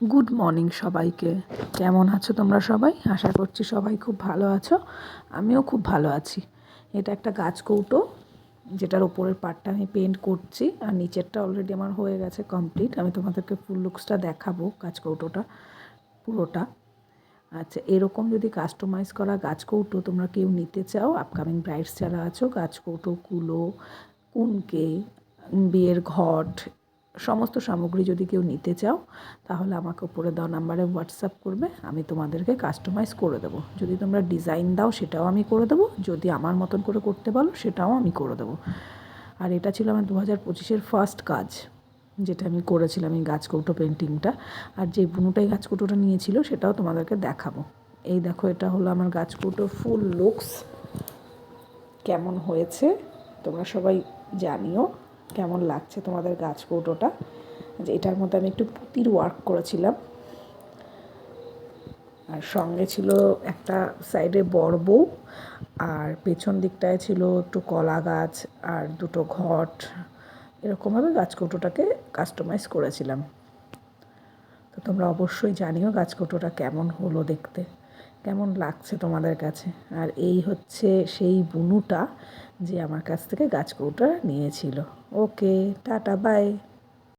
Good morning সবাইকে। কেমন আছো তোমরা সবাই? আশা করছি সবাই খুব ভালো আছো। আমিও খুব ভালো আছি। এটা একটা গাছ কৌটো, যেটার ওপরের পার্টটা আমি পেন্ট করছি, আর নিচেরটা অলরেডি আমার হয়ে গেছে কমপ্লিট আমি তোমাদেরকে ফুল লুকসটা দেখাবো গাছ কৌটোটা, পুরোটা। আচ্ছা এরকম যদি কাস্টমাইজ করা গাছ কৌটো তোমরা কেউ নিতে চাও আপকামিং ব্রাইডস যারা আছো, গাছ কৌটো কুলো কুনকে, বিয়ের ঘট সমস্ত সামগ্রী যদি কেউ নিতে চাও, তাহলে আমাকে উপরে দেওয়া নাম্বারে হোয়াটসঅ্যাপ করবে, আমি তোমাদেরকে কাস্টমাইজ করে দেবো। যদি তোমরা ডিজাইন দাও, সেটাও আমি করে দেবো। যদি আমার মতন করে করতে বলো সেটাও আমি করে দেবো। আর এটা ছিল আমার দু হাজার পঁচিশের ফার্স্ট কাজ, যেটা আমি করেছিলাম এই গাছকৌটো পেন্টিংটা আর যে বুনুটাই গাছকৌটোটা নিয়েছিল, সেটাও তোমাদেরকে দেখাবো। এই দেখো, এটা হলো আমার গাছকৌটো ফুল লুকস কেমন হয়েছে, তোমরা সবাই জানিও। কেমন লাগছে তোমাদের গাছ কৌটোটা যে এটার মধ্যে আমি একটু পুঁতির ওয়ার্ক করেছিলাম। আর সঙ্গে ছিল একটা সাইডে বড় বউ, আর পেছন দিকটায় ছিল একটু কলা গাছ আর দুটো ঘট। এরকমভাবে গাছ কৌটোটাকে কাস্টমাইজ করেছিলাম। তো তোমরা অবশ্যই জানিও গাছ কৌটোটা কেমন হলো দেখতে। কেমন লাগছে তোমাদের কাছে? আর এই হচ্ছে সেই বুনুটা যে আমার কাছ থেকে গাছ কৌটা নিয়েছিল। ওকে, টাটা বাই